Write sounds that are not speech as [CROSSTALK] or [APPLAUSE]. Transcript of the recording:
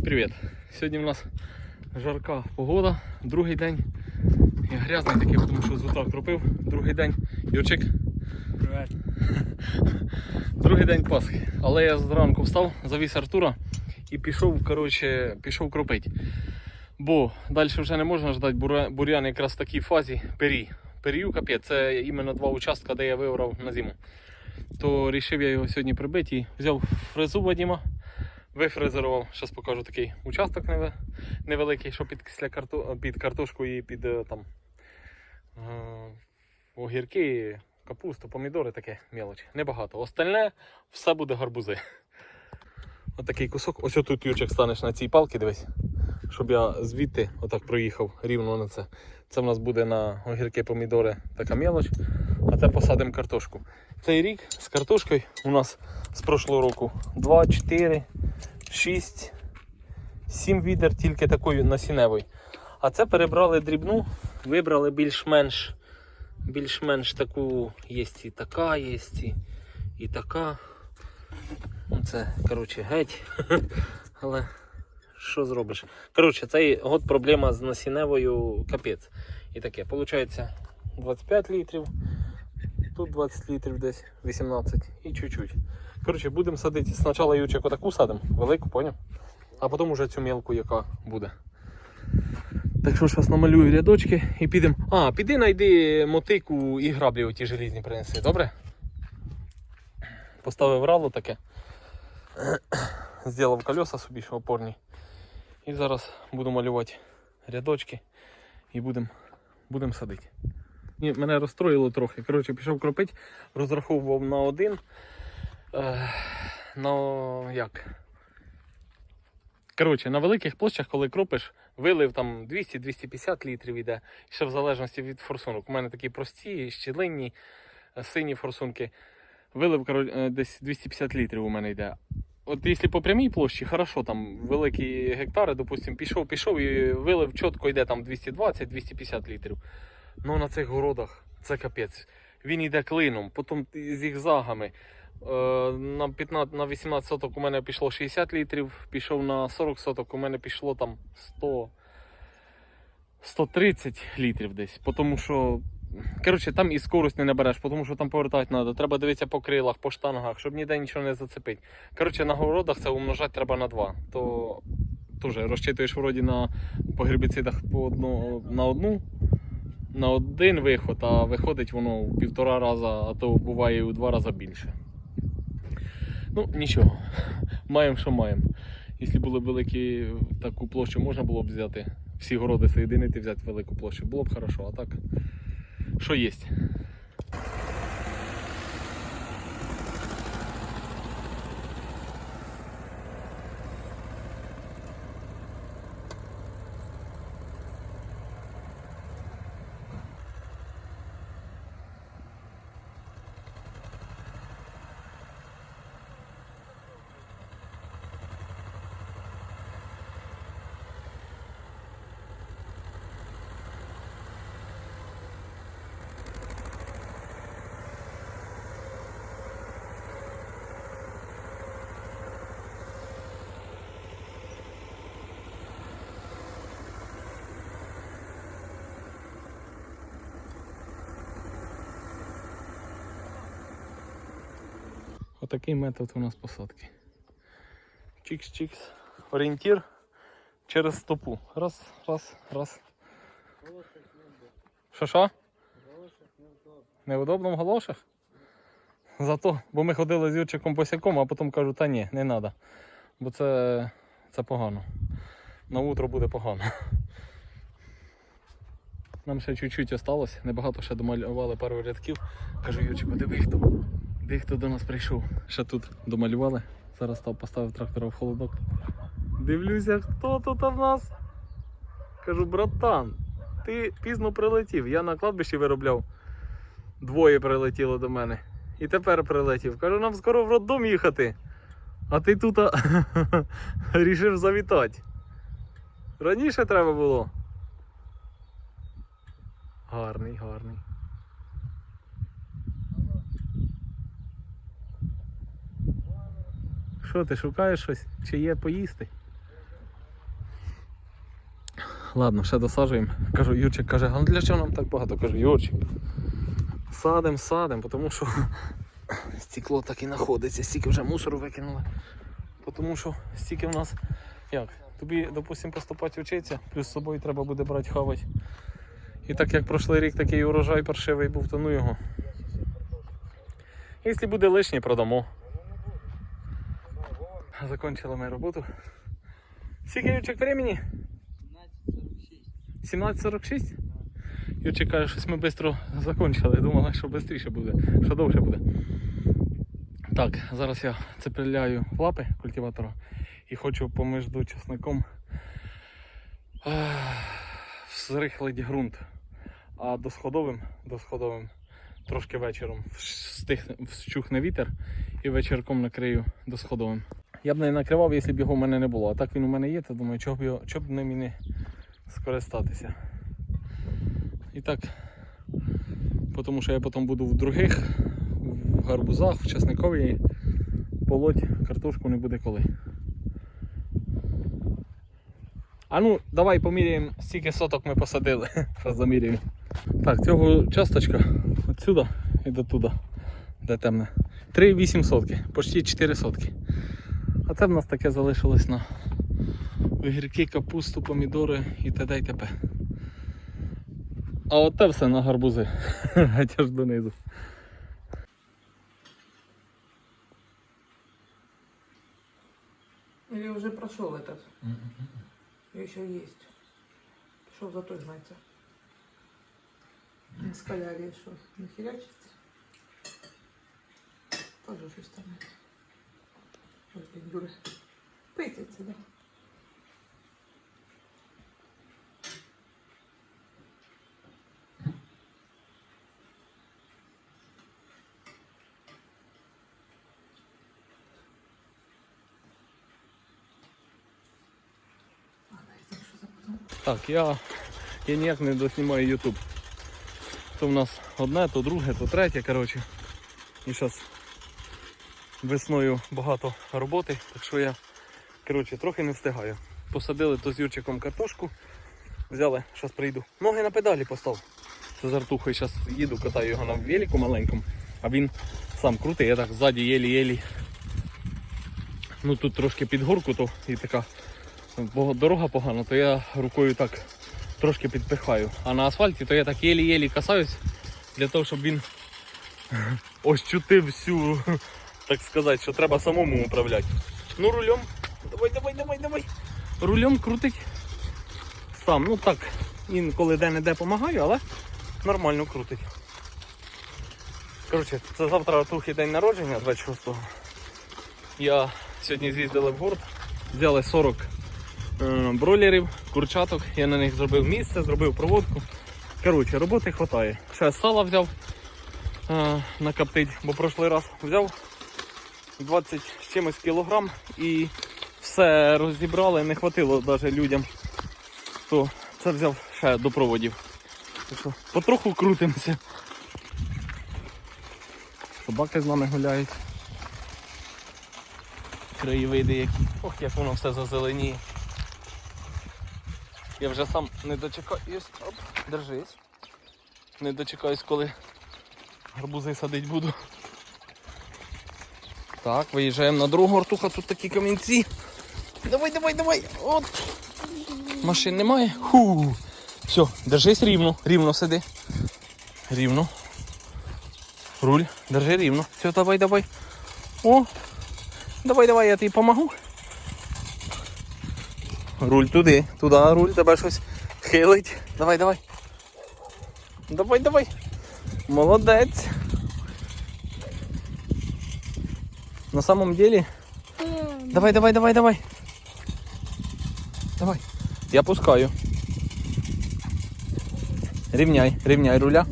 Всім привіт! Сьогодні у нас жарка погода, другий день. Я грязний такий, тому що з утра кропив. Другий день. Юрчик, Привет. [LAUGHS] другий день Пасхи. Але я зранку встав, завіз Артура і пішов, коротше, пішов кропить. Бо далі вже не можна ждати, бур'ян якраз в такій фазі пері. Перію капець, це іменно два участка, де я вибрав на зиму. То вирішив я його сьогодні прибити і взяв фрезу Вадима, вифрезерував. Зараз покажу такий участок невеликий, що під, карту, під картошку і під е, там е, огірки, капусту, помідори таке мелочі. Небагато. Остальне все буде гарбузи. Отакий кусок. Ось тут Юрчик станеш на цій палці, дивись. Щоб я звідти отак проїхав рівно на це. Це в нас буде на огірки, помідори така мелоч. А це посадимо картошку. Цей рік з картошкою у нас з прошлого року 2, 4, 6, 7 відер тільки такої насінневої. А це перебрали дрібну, вибрали більш-менш більш-менш таку, є і така, є і, така. Ну, Це, коротше, геть. [LAUGHS] Але що зробиш? Коротше, цей год проблема з насінневою капець. І таке. Получається 25 літрів, тут 20 літрів десь 18 і чуть-чуть. Коротше, будемо садити. Спочатку ючик отаку садимо, велику, поняв? А потім уже цю мілку, яка буде. Так що зараз намалюю рядочки і підемо. А, піди знайди мотику і граблі оті желізні принеси, добре? Поставив рало таке. Зробив колеса собі ще опорні. І зараз буду малювати рядочки і будемо будем садити. Мене розстроїло трохи. Коротше, пішов кропити, розраховував на один. На як? Коротше, на великих площах, коли кропиш, вилив там 200-250 літрів іде. Ще в залежності від форсунок. У мене такі прості, щілинні, е, сині форсунки. Вилив коротше, е, десь 250 літрів у мене йде. От якщо по прямій площі, хорошо, там великі гектари, допустим, пішов, пішов і вилив чітко йде там 220-250 літрів. Ну на цих городах це капець. Він йде клином, потім зігзагами. Е, На 15, на 18 соток у мене пішло 60 літрів, пішов на 40 соток, у мене пішло там 100, 130 літрів десь. Тому що, коротше, там і скорость не набереш, тому що там повертати треба. Треба дивитися по крилах, по штангах, щоб ніде нічого не зацепити. Коротше, на городах це умножати треба на 2. То теж розчитуєш вроді на по гербіцидах по одну, на одну. На один виход, а виходить воно в півтора рази, а то буває і у два рази більше. Ну, нічого, [LAUGHS] маємо, що маємо. Якщо були великі таку площу, можна було б взяти всі городи соєдинити, взяти велику площу. Було б хорошо, а так, що є. Отакий метод у нас посадки. Чикс-чикс. Орієнтір через стопу. Раз, раз, раз. Що що? Неудобно в галошах? Зато, бо ми ходили з Юрчиком босяком, а потім кажу, та ні, не треба. Бо це, це погано. На утро буде погано. Нам ще чуть-чуть осталось, небагато ще домалювали пару рядків. Кажу, Юрчику, диви хто. Диви, хто до нас прийшов. Ще тут домалювали. Зараз став поставив трактора в холодок. Дивлюся, хто тут в нас. Кажу, братан, ти пізно прилетів. Я на кладбищі виробляв. Двоє прилетіло до мене. І тепер прилетів. Кажу, нам скоро в роддом їхати. А ти тут [LAUGHS] рішив завітати. Раніше треба було. Гарний, гарний. Що ти шукаєш щось? Чи є поїсти? Ладно, ще досаджуємо. Кажу, Юрчик каже, а ну для чого нам так багато? Кажу, Юрчик. Садим, садим, тому що стекло так і знаходиться, стільки вже мусору викинули. Тому що стільки в нас. Як? Тобі, допустимо, поступати вчитися, плюс з собою треба буде брати хавати. І так як прошлий рік такий урожай паршивий був, то ну його. Якщо буде лишнє, продамо. Закончили ми роботу. Скільки Юрчик времени? 17.46? Юрчик каже, щось ми швидко закончили. Думали, що швидше буде, що довше буде. Так, зараз я цепляю лапи культиватора і хочу поміж часником зрихлити ґрунт. А досходовим, досходовим трошки вечором вщухне вітер і вечірком накрию досходовим. Я б не накривав, якщо б його в мене не було. А так він у мене є, то думаю, чого б, його, чого б ним і не скористатися. І так, тому що я потім буду в других, в гарбузах, в часниковій полоть картошку не буде коли. А ну, давай поміряємо, скільки соток ми посадили. [LAUGHS] Зараз заміряємо. Так, цього часточка отсюда і до туди, де темне. 3,8 сотки, почти 4 сотки. А це в нас таке залишилось на огірки, капусту, помідори і т.д. і т.п. А от те все на гарбузи. [LAUGHS] Геть аж донизу. Или уже прошел этот? Еще есть. Пошел за той знаете. Не скаляли что? Не херячится? Тоже щось там. Ой, блин, дура. Пытается, да? Ладно, я так что запутала. Так, я, я ніяк не доснімаю YouTube. То в нас одне, то друге, то третє, коротше. І зараз весною багато роботи, так що я коротше, трохи не встигаю. Посадили то з Юрчиком картошку, взяли, зараз прийду. Ноги на педалі постав. Це з Артухою зараз їду, катаю його на велику маленькому, а він сам крутий, я так ззаді єлі-єлі. Ну тут трошки під горку, то і така дорога погана, то я рукою так трошки підпихаю. А на асфальті то я так єлі-єлі касаюсь для того, щоб він [LAUGHS] ощутив всю, так сказати, що треба самому управляти. Ну рулем. Давай, давай, давай, давай. Рулем крутить сам. Ну так, інколи де-не-де допомагаю, але нормально крутить. Коротше, це завтра трохи день народження 26-го. Я сьогодні з'їздили в город, взяли 40 е, бройлерів, курчаток. Я на них зробив місце, зробив проводку. Коротше, роботи вистачає. Ще сала взяв е, накоптить, бо прошлий раз взяв 20 з чимось кілограм і все розібрали, не хватило навіть людям. То це взяв ще до проводів. Потроху крутимося. Собаки з нами гуляють. Краєвиди які. Ох, як воно все зазеленіє. Я вже сам не дочекаюсь. Оп, держись. Не дочекаюсь, коли гарбузи садить буду. Так, виїжджаємо на другу артуха, тут такі камінці. Давай, давай, давай. От. Машин немає. Ху. Все, держись рівно, рівно сиди. Рівно. Руль, держи рівно. Все, давай, давай. О, Давай, давай, я тобі помогу. Руль туди, туди руль, тебе щось хилить. Давай, давай. Давай, давай. Молодець. На самом деле. Давай, давай, давай, давай. Давай. Я пускаю. Рівняй, рівняй руля.